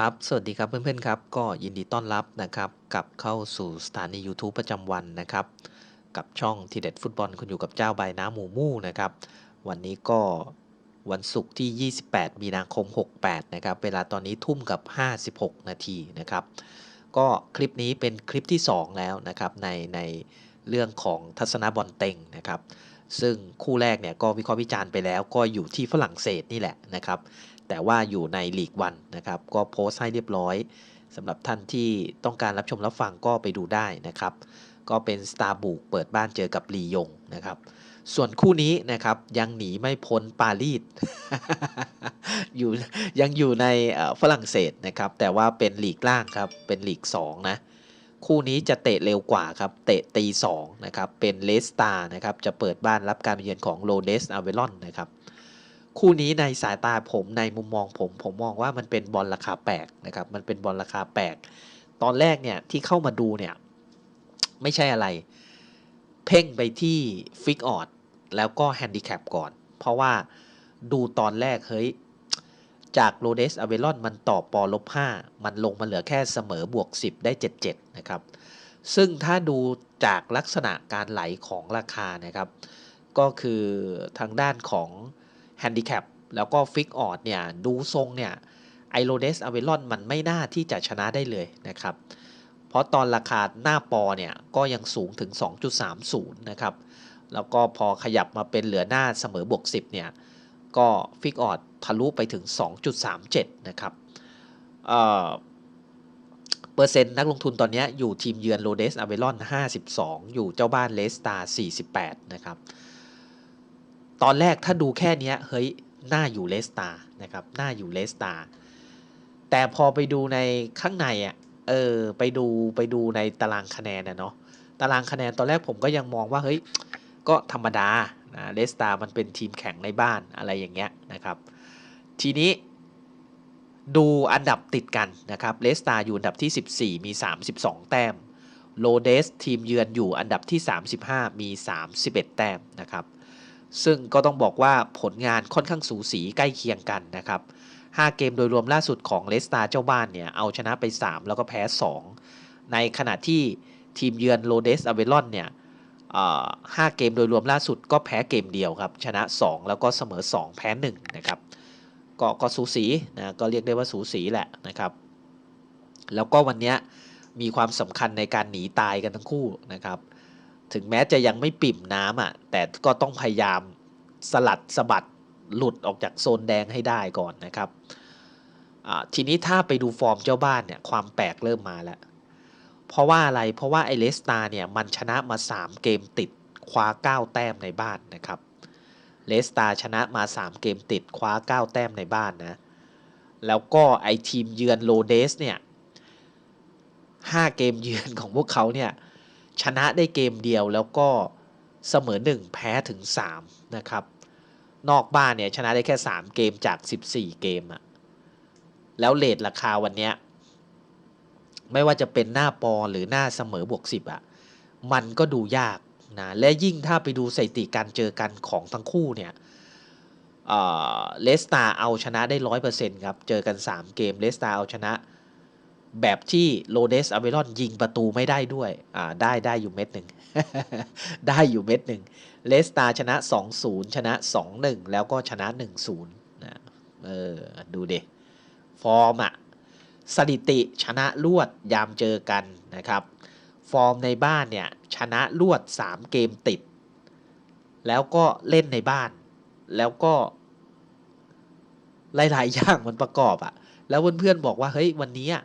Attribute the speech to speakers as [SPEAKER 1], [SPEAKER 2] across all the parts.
[SPEAKER 1] ครับ สวัสดีครับเพื่อนๆครับ ก็ยินดีต้อนรับนะครับกลับเข้าสู่สถานี YouTube ประจำวันนะครับ กับช่องทีเด็ดฟุตบอลคุณอยู่กับเจ้าใบน้ำหมูมู่นะครับ วันนี้ก็วันศุกร์ที่ 28 มีนาคม 68 นะครับ เวลาตอนนี้ทุ่มกับ 56 นาทีนะครับ ก็คลิปนี้เป็นคลิปที่ 2 แล้วนะครับ ในในเรื่องของทัศนบอลเต็งนะครับ ซึ่งคู่แรกเนี่ยก็วิเคราะห์วิจารณ์ไปแล้ว ก็อยู่ที่ฝรั่งเศสนี่แหละนะครับ แต่ว่าอยู่ในลีกวันนะครับ ก็โพสต์ให้เรียบร้อยสำหรับท่านที่ต้องการรับชมรับฟังก็ไปดูได้นะครับ ก็เป็นสตาร์บุกเปิดบ้านเจอกับลียงนะครับ ส่วนคู่นี้นะครับยังหนีไม่พ้นปารีสอยู่ยังอยู่ในฝรั่งเศสนะครับ แต่ว่าเป็นลีกล่างครับ เป็นลีก2นะคู่นี้จะเตะเร็วกว่าครับ เตะตี2นะครับ เป็นเลสตานะครับ จะเปิดบ้านรับการเยือนของโรเดสอาเวลอนนะครับ คู่นี้ในสายตาผมในมุมมองผม ผมมองว่ามันเป็นบอลราคาแปลกนะครับมันเป็นบอลราคาแปลกตอนแรกเนี่ยที่เข้ามาดูเนี่ยไม่ใช่อะไร เพ่งไปที่ฟิกออดแล้วก็แฮนดิแคปก่อน เพราะว่าดูตอนแรกเฮ้ยจากโรเดสอเวลอนมันต่อปอลบ5มันลงมาเหลือแค่เสมอบวก 10 ได้ 77 นะครับ ซึ่งถ้าดูจากลักษณะการไหลของราคานะครับ ก็คือทางด้านของ แฮนดิแคปแล้วก็ฟิกออดเนี่ยดูทรงเนี่ยไอโรเดสอเวลอนมันไม่น่าที่จะชนะได้เลยนะครับ เพราะตอนราคาหน้าปอเนี่ยก็ยังสูงถึง 2.30 นะครับ แล้วก็พอขยับมาเป็นเหลือหน้าเสมอบวก 10 เนี่ย ก็ฟิกออดทะลุไปถึง 2.37 นะครับเเปอร์เซ็นต์นักลงทุนตอนนี้อยู่ทีมเยือนโรเดสอเวลอน 52 อยู่เจ้าบ้านเลสตา48 นะครับ ตอนแรกถ้าดูแค่เนี้ยเฮ้ยน่าอยู่เลสตานะครับน่าอยู่เลสตาแต่พอไปดูในข้างในอะเออไปดูไปดูในตารางคะแนนนะเนาะตารางคะแนนตอนแรกผมก็ยังมองว่าเฮ้ยก็ธรรมดานะเลสตามันเป็นทีมแข่งในบ้านอะไรอย่างเงี้ยนะครับ ทีนี้ดูอันดับติดกันนะครับเลสตาอยู่อันดับที่ 14 มี 32 แต้มโลเดสทีมเยือนอยู่อันดับที่ 35 มี 31 แต้มนะครับ ซึ่งก็ต้องบอกว่าผลงานค่อนข้างสูสีใกล้เคียงกันนะครับ 5 เกมโดยรวมล่าสุดของเลสตาเจ้าบ้านเนี่ยเอาชนะไป 3 แล้วก็แพ้ 2 ในขณะที่ทีมเยือนโรเดสอเวลอนเนี่ยห้าเกมโดยรวมล่าสุดก็แพ้เกมเดียวครับ ชนะ 2 แล้วก็เสมอ 2 แพ้1นะครับก็ก็สูสีนะก็เรียกได้ว่าสูสีแหละนะครับ แล้วก็วันนี้มีความสำคัญในการหนีตายกันทั้งคู่นะครับ ถึงแม้จะยังไม่ปิ่มน้ำอะ แต่ก็ต้องพยายามสลัดสะบัดหลุดออกจากโซนแดงให้ได้ก่อนนะครับ ทีนี้ถ้าไปดูฟอร์มเจ้าบ้านเนี่ยความแปลกเริ่มมาแล้ว เพราะว่าอะไรเพราะว่าไอเลสตาเนี่ยมันชนะมา 3 เกมติดคว้า 9 แต้มในบ้านนะครับเลสตาชนะมา 3 เกมติดคว้า 9 แต้มในบ้านนะ แล้วก็ไอทีมเยือนโลเดสเนี่ย 5 เกมเยือนของพวกเขาเนี่ย ชนะได้เกมเดียวแล้วก็เสมอ 1 แพ้ถึง 3 นะครับ นอกบ้านเนี่ยชนะได้แค่ 3 เกมจาก 14 เกมอะแล้วเลทราคาวันเนี้ยไม่ว่าจะเป็นหน้าปอหรือหน้าเสมอบวก 10อะมันก็ดูยากนะและยิ่งถ้าไปดูสถิติการเจอกันของทั้งคู่เนี่ยเลสตาเอาชนะได้ร้อยเปอร์เซ็นต์ครับ เจอกัน 3 เกมเลสตาเอาชนะ แบบที่โรเดสอเวลอนยิงประตูไม่ได้ด้วย อ่า ได้ได้อยู่เม็ดหนึ่ง ได้อยู่เม็ดหนึ่ง เลสตาชนะ 2-0 ชนะ 2-1 แล้วก็ชนะ 1-0นะเออ ดูเดฟอร์มอะสถิติชนะลวดยามเจอกันนะครับ ฟอร์มในบ้านเนี่ย ชนะลวด 3 เกมติด แล้วก็เล่นในบ้าน แล้วก็ หลาย ๆ อย่างมันประกอบอะแล้วเพื่อนๆบอกว่า เฮ้ย วันนี้อะ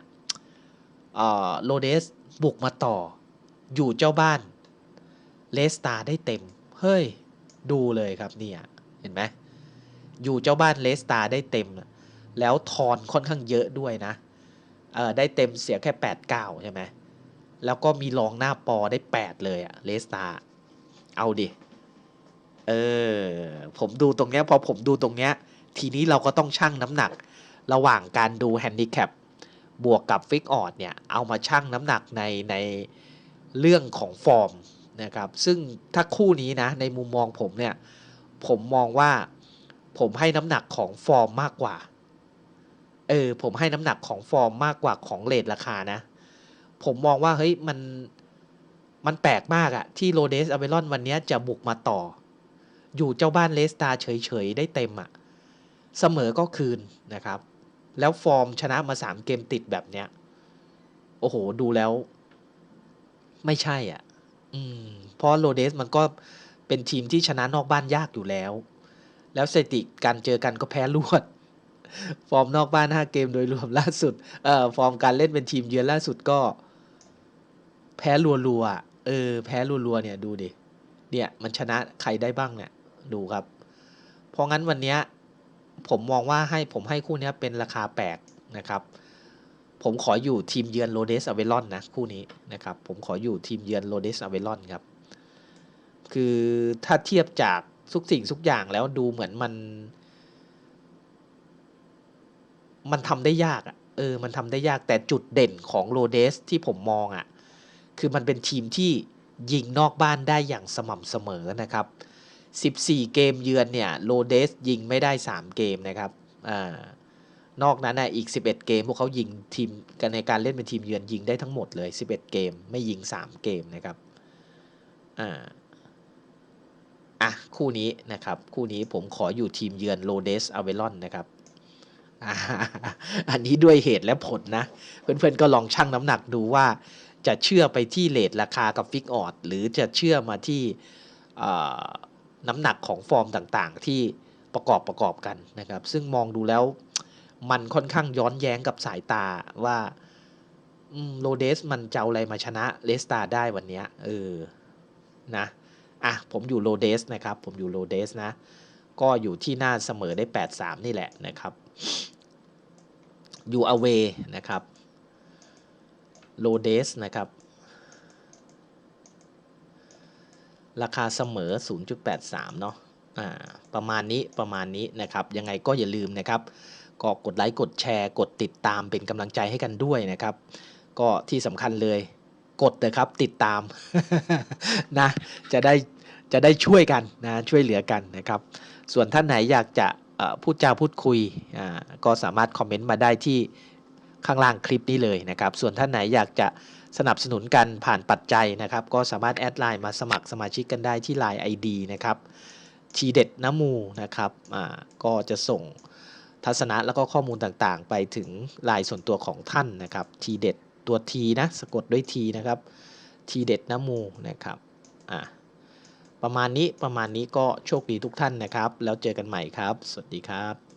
[SPEAKER 1] โรเดสบุกมาต่อ อยู่เจ้าบ้าน เลสตาได้เต็ม เฮ้ย ดูเลยครับเนี่ยเห็นไหมอยู่เจ้าบ้านเลสตาได้เต็ม แล้วทอนค่อนข้างเยอะด้วยนะเออได้เต็มเสียแค่ 8 9 ใช่ไหมแล้วก็มีรองหน้าปอได้ 8 เลยอะเลสตาเอาดิ เออ ผมดูตรงเนี้ยพอผมดูตรงเนี้ย ทีนี้เราก็ต้องชั่งน้ำหนัก ระหว่างการดูแฮนดิแคป บวกกับฟิกออดเนี่ยเอามาชั่งน้ำหนักในในเรื่องของฟอร์มนะครับซึ่งถ้าคู่นี้นะในมุมมองผมเนี่ยผมมองว่าผมให้น้ำหนักของฟอร์มมากกว่าเออผมให้น้ำหนักของฟอร์มมากกว่าของเรทราคานะ ผมมองว่าเฮ้ยมันมันแปลกมากอะที่โรเดสอเวลอนวันนี้จะบุกมาต่อ อยู่เจ้าบ้านเลสตาเฉยๆ ได้เต็มอะเสมอก็คืนนะครับ แล้วฟอร์มชนะมาสามเกมติดแบบเนี้ย โอ้โห ดูแล้ว ไม่ใช่อะ อืม เพราะโรเดสมันก็เป็นทีมที่ชนะนอกบ้านยากอยู่แล้ว แล้วสถิติการเจอกันก็แพ้รวด ฟอร์มนอกบ้าน5เกมโดยรวมล่าสุด เอ่อ ฟอร์มการเล่นเป็นทีมเยือนล่าสุดก็ แพ้รัวๆ เออ แพ้รัวๆเนี่ยดูดิ เนี่ย มันชนะใครได้บ้างเนี่ย ดูครับ เพราะงั้นวันเนี้ย ผมมองว่าให้ผมให้คู่นี้เป็นราคาแปลกนะครับ ผมขออยู่ทีมเยือนโรเดสอเวลอนนะคู่นี้นะครับ ผมขออยู่ทีมเยือนโรเดสอเวลอนครับ คือถ้าเทียบจากทุกสิ่งทุกอย่างแล้วดูเหมือนมัน มันทำได้ยากอะเออ มันทำได้ยากแต่จุดเด่นของโรเดสที่ผมมองอะ คือมันเป็นทีมที่ยิงนอกบ้านได้อย่างสม่ำเสมอนะครับ 14 เกมเยือนเนี่ยโรเดสยิงไม่ได้ 3 เกมนะครับอ่านอกนั้นนะอีก 11 เกม พวกเขายิงทีมกันในการเล่นเป็นทีมเยือนยิงได้ทั้งหมดเลย 11 เกม ไม่ยิง 3 เกมนะครับอ่าอะคู่นี้นะครับ คู่นี้ผมขออยู่ทีมเยือนโรเดสอเวลอนนะครับอันนี้ด้วยเหตุและผลนะ เพื่อนๆก็ลองชั่งน้ำหนักดูว่า จะเชื่อไปที่เลทราคากับฟิกออดหรือจะเชื่อมาที่อ่า น้ำหนักของฟอร์มต่างๆ ที่ประกอบประกอบกันนะครับ ซึ่งมองดูแล้วมันค่อนข้างย้อนแย้งกับสายตาว่าโรเดสมันจะเอาอะไรมาชนะเลสตาได้วันนี้เออนะอะผมอยู่โรเดสนะครับ ผมอยู่โรเดสนะ ก็อยู่ที่หน้าเสมอได้ 8-3 นี่แหละนะครับอยู่อเวนะครับโรเดสนะครับ ราคาเสมอ 0.83 เนาะอ่าประมาณนี้ประมาณนี้นะครับ ยังไงก็อย่าลืมนะครับก็กดไลค์กดแชร์ กดติดตามเป็นกำลังใจให้กันด้วยนะครับ ก็ที่สำคัญเลย กดนะครับติดตามนะจะได้จะได้ช่วยกันนะช่วยเหลือกันนะครับ ส่วนท่านไหนอยากจะพูดจาพูดคุยอ่าก็สามารถคอมเมนต์มาได้ที่ข้างล่างคลิปนี้เลยนะครับ ส่วนท่านไหนอยากจะ สนับสนุนกันผ่านปัจจัยนะครับ ก็สามารถแอดไลน์มาสมัครสมาชิกกันได้ที่ Line ID นะครับทีเด็ดน้ำมูนะครับอ่าก็จะส่งทัศนะแล้วก็ข้อมูลต่างๆ ไปถึงลายส่วนตัวของท่านนะครับทีเด็ดตัวทีนะสะกดด้วยทีนะครับทีเด็ดน้ำมูนะครับอ่าประมาณนี้ประมาณนี้ก็โชคดีทุกท่านนะครับ แล้วเจอกันใหม่ครับ สวัสดีครับ